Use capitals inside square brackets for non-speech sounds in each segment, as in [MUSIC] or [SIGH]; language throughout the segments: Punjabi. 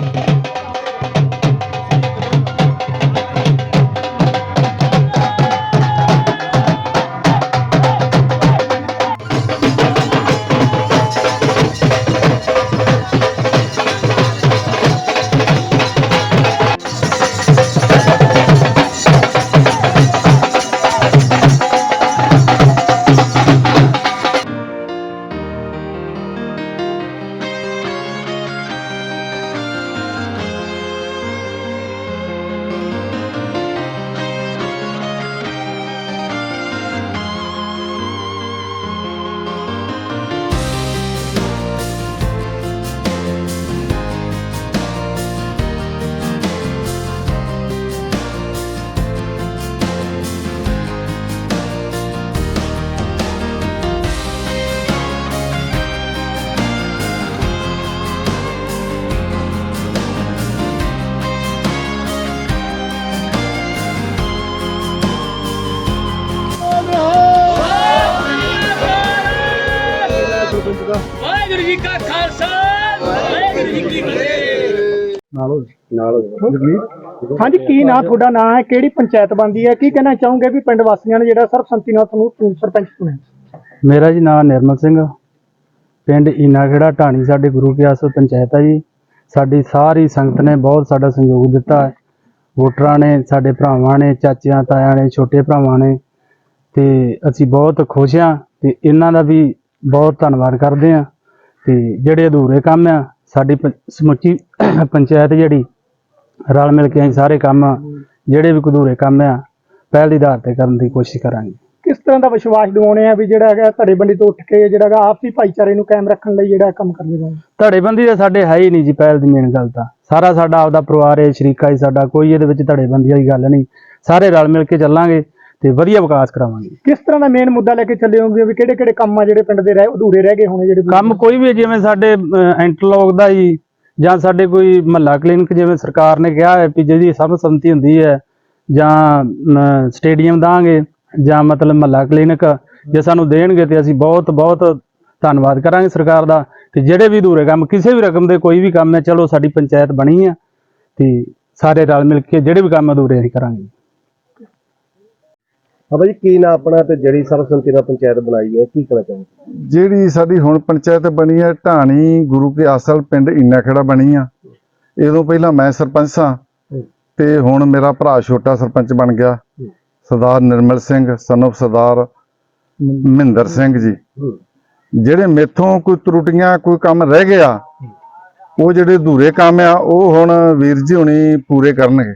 you ਵਾਹਿਗੁਰੂ ਜੀ ਕਾ ਖਾਲਸਾ ਵਾਹਿਗੁਰੂ ਜੀ ਕੀ ਫਤਿਹ। ਹਾਂਜੀ ਕੀ ਨਾਂ ਤੁਹਾਡਾ ਨਾਂ ਹੈ ਕਿਹੜੀ ਪੰਚਾਇਤ ਬਣਦੀ ਹੈ? ਕੀ ਕਹਿਣਾ ਚਾਹੋਗੇ ਵੀ ਪਿੰਡ ਵਾਸੀਆਂ ਨੇ ਜਿਹੜਾ ਸਰਬਸੰਮਤੀ ਨਾਲ ਤੁਹਾਨੂੰ ਸਰਪੰਚ ਚੁਣਿਆ? ਮੇਰਾ ਜੀ ਨਾਮ ਨਿਰਮਲ ਸਿੰਘ ਪਿੰਡ ਈਨਾਖੇੜਾ ਢਾਣੀ ਸਾਡੇ ਗੁਰੂ ਕੀ ਆਸਰ ਪੰਚਾਇਤ ਹੈ ਜੀ। ਸਾਡੀ ਸਾਰੀ ਸੰਗਤ ਨੇ ਬਹੁਤ ਸਾਡਾ ਸਹਿਯੋਗ ਦਿੱਤਾ ਹੈ। ਵੋਟਰਾਂ ਨੇ ਸਾਡੇ ਭਰਾਵਾਂ ਨੇ ਚਾਚਿਆਂ ਤਾਇਆਂ ਨੇ ਛੋਟੇ ਭਰਾਵਾਂ ਨੇ। ਤੇ ਅਸੀਂ ਬਹੁਤ ਖੁਸ਼ ਹਾਂ ਤੇ ਇਹਨਾਂ ਦਾ ਵੀ ਬਹੁਤ ਧੰਨਵਾਦ ਕਰਦੇ ਹਾਂ। ਤੇ ਜਿਹੜੇ ਅਧੂਰੇ ਕੰਮ ਆ ਸਾਡੀ ਸਮੁੱਚੀ [COUGHS] ਪੰਚਾਇਤ ਜਿਹੜੀ ਰਲ ਮਿਲ ਕੇ ਅਸੀਂ ਸਾਰੇ ਕੰਮ ਜਿਹੜੇ ਵੀ ਅਧੂਰੇ ਕੰਮ ਆ ਪਹਿਲ ਦੀ ਆਧਾਰ ਤੇ ਕਰਨ ਦੀ ਕੋਸ਼ਿਸ਼ ਕਰਾਂਗੇ। ਕਿਸ ਤਰ੍ਹਾਂ ਦਾ ਵਿਸ਼ਵਾਸ ਦਿਵਾਉਣੇ ਆ ਵੀ ਜਿਹੜਾ ਹੈਗਾ ਧੜੇ ਬੰਦੀ ਤੋਂ ਉੱਠ ਕੇ ਜਿਹੜਾ ਹੈਗਾ ਆਪਸੀ ਭਾਈਚਾਰੇ ਨੂੰ ਕਾਇਮ ਰੱਖਣ ਲਈ ਜਿਹੜਾ ਕੰਮ ਕਰਦੇ ਰਹੋ ਧੜੇਬੰਦੀ ਤਾਂ ਸਾਡੇ ਹੈ ਹੀ ਨਹੀਂ ਜੀ ਪਹਿਲ ਦੀ ਮੇਨ ਗੱਲ ਤਾਂ। ਸਾਰਾ ਸਾਡਾ ਆਪਦਾ ਪਰਿਵਾਰ ਹੈ ਸ਼ਰੀਕਾ ਹੀ ਸਾਡਾ ਕੋਈ ਇਹਦੇ ਵਿੱਚ ਧੜੇਬੰਦੀ ਵਾਲੀ ਗੱਲ ਨਹੀਂ। ਸਾਰੇ ਰਲ ਮਿਲ ਕੇ ਚੱਲਾਂਗੇ। ਤੇ ਵਧੀਆ ਵਿਕਾਸ ਕਰਾਵਾਂਗੇ। ਕਿਸ ਤਰ੍ਹਾਂ ਦਾ ਮੇਨ ਮੁੱਦਾ ਲੈ ਕੇ ਚੱਲੇ ਹੋਗੇ ਵੀ ਕਿਹੜੇ ਕਿਹੜੇ ਕੰਮ ਆ ਜਿਹੜੇ ਪਿੰਡ ਦੇ ਰਹਿ ਅਧੂਰੇ ਰਹਿ ਗਏ ਹੋਣੇ ਜਿਹੜੇ ਕੰਮ ਕੋਈ ਵੀ ਹੈ, ਜਿਵੇਂ ਸਾਡੇ ਇੰਟਰਲੌਕ ਦਾ ਹੀ ਜਾਂ ਸਾਡੇ ਕੋਈ ਮਹੱਲਾ ਕਲੀਨਿਕ ਜਿਵੇਂ ਸਰਕਾਰ ਨੇ ਕਿਹਾ ਹੈ ਵੀ ਜਿਹਦੀ ਸਰਬਸੰਮਤੀ ਹੁੰਦੀ ਹੈ ਜਾਂ ਅਮ, ਸਟੇਡੀਅਮ ਦਾਂਗੇ ਜਾਂ ਮਤਲਬ ਮਹੱਲਾ ਕਲੀਨਿਕ ਜੇ ਸਾਨੂੰ ਦੇਣਗੇ ਤੇ ਅਸੀਂ ਬਹੁਤ ਬਹੁਤ ਧੰਨਵਾਦ ਕਰਾਂਗੇ ਸਰਕਾਰ ਦਾ। ਤੇ ਜਿਹੜੇ ਵੀ ਅਧੂਰੇ ਕੰਮ ਕਿਸੇ ਵੀ ਰਕਮ ਦੇ ਕੋਈ ਵੀ ਕੰਮ ਹੈ ਚਲੋ ਸਾਡੀ ਪੰਚਾਇਤ ਬਣੀ ਆ ਤੇ ਸਾਰੇ ਰਲ ਮਿਲ ਕੇ ਜਿਹੜੇ ਵੀ ਕੰਮ ਅਧੂਰੇ ਅਸੀਂ ਕਰਾਂਗੇ। ਬਾਬਾ ਜੀ ਕੀ ਨਾ ਆਪਣਾ ਤੇ ਜਿਹੜੀ ਸਰਬਸੰਮਤੀ ਨਾਲ ਪੰਚਾਇਤ ਬਣਾਈ ਹੈ? ਕੀ ਕਹਿਣਾ ਚਾਹੁੰਦੇ ਜਿਹੜੀ ਸਾਡੀ ਹੁਣ ਪੰਚਾਇਤ ਬਣੀ ਹੈ ਢਾਣੀ ਗੁਰੂ ਕੇ ਆਸਲ ਪਿੰਡ ਇੰਨਾ ਖੇੜਾ ਬਣੀ ਆ। ਇਦੋਂ ਪਹਿਲਾਂ ਮੈਂ ਸਰਪੰਚ ਸਾਂ ਤੇ ਹੁਣ ਮੇਰਾ ਭਰਾ ਛੋਟਾ ਸਰਪੰਚ ਬਣ ਗਿਆ। ਸਰਦਾਰ ਨਿਰਮਲ ਸਿੰਘ ਸਨਫ ਸਰਦਾਰ ਮਹਿੰਦਰ ਸਿੰਘ ਜੀ। ਜਿਹੜੇ ਮੇਥੋਂ ਕੋਈ ਤਰੁੱਟੀਆਂ ਕੋਈ ਕੰਮ ਰਹਿ ਗਿਆ ਉਹ ਜਿਹੜੇ ਅਧੂਰੇ ਕੰਮ ਆ ਉਹ ਹੁਣ ਵੀਰ ਜੀ ਹੁਣੀ ਪੂਰੇ ਕਰਨਗੇ।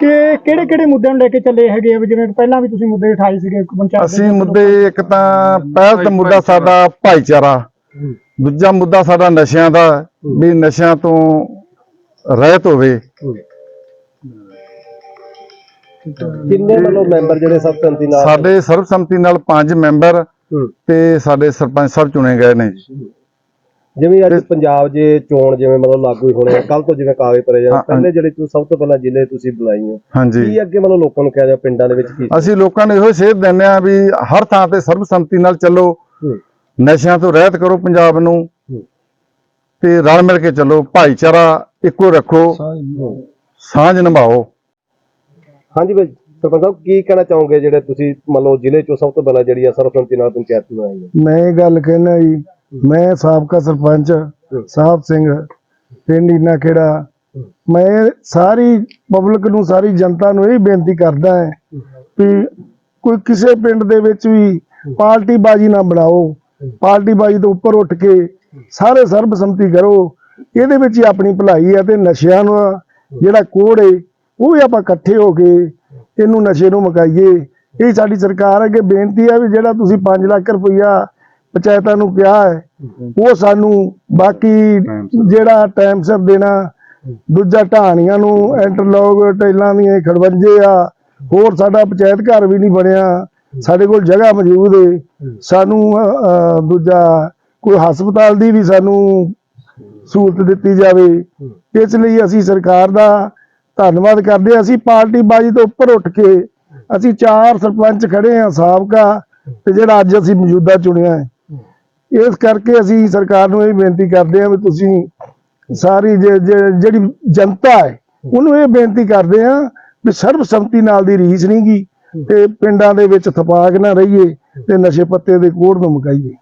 ਕਿ ਕਿਹੜੇ ਕਿਹੜੇ ਮੁੱਦਿਆਂ ਨੂੰ ਲੈ ਕੇ ਚੱਲੇ ਹੈਗੇ ਆ ਵੀ ਜਿਵੇਂ ਪਹਿਲਾਂ ਵੀ ਤੁਸੀਂ ਮੁੱਦੇ ਉਠਾਏ ਸੀਗੇ ਪੰਚਾਇਤ ਦੇ ਅਸੀਂ। ਮੁੱਦੇ ਇੱਕ ਤਾਂ ਪਹਿਲ ਤਾਂ ਮੁੱਦਾ ਸਾਡਾ ਭਾਈਚਾਰਾ ਦੂਜਾ ਮੁੱਦਾ ਸਾਡਾ ਨਸ਼ਿਆਂ ਦਾ ਵੀ ਨਸ਼ਿਆਂ ਤੋਂ ਰਹਿਤ ਹੋਵੇ ਕਿੰਨੇ ਮਤਲਬ ਮੈਂਬਰ ਜਿਹੜੇ ਸਰਬਸੰਮਤੀ ਨਾਲ ਸਾਡੇ ਸਰਬਸੰਮਤੀ ਨਾਲ ਪੰਜ ਮੈਂਬਰ। ਤੇ ਸਾਡੇ ਸਰਪੰਚ ਸਾਹਿਬ ਚੁਣੇ ਗਏ ਨੇ। ਜਿਵੇਂ ਅੱਜ ਪੰਜਾਬ ਜੇ ਚੋਣ ਜਿਵੇਂ ਮਤਲਬ ਲਾਗੂ ਹੋਣੇ ਕੱਲ ਤੋਂ ਜਿਵੇਂ ਕਾਗਜ਼ ਭਰੇ ਜਾਣ ਪਹਿਲੇ ਜਿਹੜੇ ਤੁਸੀਂ ਸਭ ਤੋਂ ਪਹਿਲਾਂ ਜ਼ਿਲ੍ਹੇ ਤੁਸੀਂ ਬਣਾਈ ਹੋ। ਹਾਂਜੀ। ਕੀ ਅੱਗੇ ਮਤਲਬ ਲੋਕਾਂ ਨੂੰ ਕਿਹਾ ਜਾ ਪਿੰਡਾਂ ਦੇ ਵਿੱਚ ਕੀ? ਅਸੀਂ ਲੋਕਾਂ ਨੂੰ ਇਹੋ ਸੇਧ ਦਿੰਦੇ ਆ ਵੀ ਹਰ ਥਾਂ ਤੇ ਸਰਬਸੰਮਤੀ ਨਾਲ ਚੱਲੋ। ਨਸ਼ਿਆਂ ਤੋਂ ਰਹਿਤ ਕਰੋ ਪੰਜਾਬ ਨੂੰ ਤੇ ਰਲ ਮਿਲ ਕੇ ਚੱਲੋ ਭਾਈਚਾਰਾ ਇੱਕੋ ਰੱਖੋ ਸਾਂਝ ਨਿਭਾਓ। ਹਾਂਜੀ ਬਾਈ ਸਰਪੰਚ ਸਾਹਿਬ ਕੀ ਕਹਿਣਾ ਚਾਹੋਗੇ ਜਿਹੜੇ ਤੁਸੀਂ ਮੰਨ ਲਓ ਜ਼ਿਲ੍ਹੇ ਚੋਂ ਸਭ ਤੋਂ ਪਹਿਲਾਂ ਜਿਹੜੀ ਆ ਸਰਬਸੰਮਤੀ ਨਾਲ ਪੰਚਾਇਤ ਬਣਾਈ ਹੈ? ਮੈਂ ਇਹ ਗੱਲ ਕਹਿਣਾ ਜੀ ਮੈਂ ਸਾਬਕਾ ਸਰਪੰਚ ਸਾਹਿਬ ਸਿੰਘ ਪਿੰਡ ਇਨਾ ਖੇੜਾ ਮੈਂ ਸਾਰੀ ਪਬਲਿਕ ਨੂੰ ਸਾਰੀ ਜਨਤਾ ਨੂੰ ਇਹ ਬੇਨਤੀ ਕਰਦਾ ਹਾਂ ਵੀ ਕੋਈ ਕਿਸੇ ਪਿੰਡ ਦੇ ਵਿੱਚ ਵੀ ਪਾਰਟੀ ਬਾਜੀ ਨਾ ਬਣਾਓ। ਪਾਰਟੀ ਬਾਜੀ ਤੋਂ ਉੱਪਰ ਉੱਠ ਕੇ ਸਾਰੇ ਸਰਬਸੰਮਤੀ ਕਰੋ। ਇਹਦੇ ਵਿੱਚ ਹੀ ਆਪਣੀ ਭਲਾਈ ਹੈ ਤੇ ਨਸ਼ਿਆਂ ਨੂੰ ਜਿਹੜਾ ਕੋੜ ਹੈ ਉਹ ਵੀ ਆਪਾਂ ਇਕੱਠੇ ਹੋ ਕੇ ਇਹਨੂੰ ਨਸ਼ੇ ਨੂੰ ਮੁਕਾਈਏ। ਇਹ ਸਾਡੀ ਸਰਕਾਰ ਅੱਗੇ ਬੇਨਤੀ ਹੈ ਵੀ ਜਿਹੜਾ ਤੁਸੀਂ 5 ਲੱਖ ਰੁਪਈਆ ਪੰਚਾਇਤਾਂ ਨੂੰ ਕਿਹਾ ਹੈ ਉਹ ਸਾਨੂੰ ਬਾਕੀ ਜਿਹੜਾ ਟਾਈਮ ਸਿਰ ਦੇਣਾ ਦੂਜਾ ਢਾਣੀਆਂ ਨੂੰ ਇੰਟਰਲੌਕ ਟੈਲਾਂ ਦੀਆਂ ਖੜਵੰਜੇ ਆ ਹੋਰ ਸਾਡਾ ਪੰਚਾਇਤ ਘਰ ਵੀ ਨਹੀਂ ਬਣਿਆ ਸਾਡੇ ਕੋਲ ਜਗ੍ਹਾ ਮੌਜੂਦ ਹੈ ਸਾਨੂੰ ਦੂਜਾ ਕੋਈ ਹਸਪਤਾਲ ਦੀ ਵੀ ਸਾਨੂੰ ਸਹੂਲਤ ਦਿੱਤੀ ਜਾਵੇ। ਇਸ ਲਈ ਅਸੀਂ ਸਰਕਾਰ ਦਾ ਧੰਨਵਾਦ ਕਰਦੇ ਅਸੀਂ ਪਾਰਟੀ ਬਾਜੀ ਤੋਂ ਉੱਪਰ ਉੱਠ ਕੇ ਅਸੀਂ ਚਾਰ ਸਰਪੰਚ ਖੜੇ ਹਾਂ ਸਾਬਕਾ ਤੇ ਜਿਹੜਾ ਅੱਜ ਅਸੀਂ ਮੌਜੂਦਾ ਚੁਣਿਆ ਹੈ। ਇਸ ਕਰਕੇ ਅਸੀਂ ਸਰਕਾਰ ਨੂੰ ਇਹ ਬੇਨਤੀ ਕਰਦੇ ਹਾਂ ਵੀ ਤੁਸੀਂ ਸਾਰੀ ਜਿਹੜੀ ਜਨਤਾ ਹੈ, ਉਹਨੂੰ ਇਹ ਬੇਨਤੀ ਕਰਦੇ ਹਾਂ ਵੀ ਸਰਬਸੰਮਤੀ ਨਾਲ ਦੀ ਰੀਸ ਨਹੀਂਗੀ ਤੇ ਪਿੰਡਾਂ ਦੇ ਵਿੱਚ ਥਪਾਕ ਨਾ ਰਹੀਏ ਤੇ ਨਸ਼ੇ ਪੱਤੇ ਦੇ ਕੋੜ ਨੂੰ ਮੁਕਾਈਏ।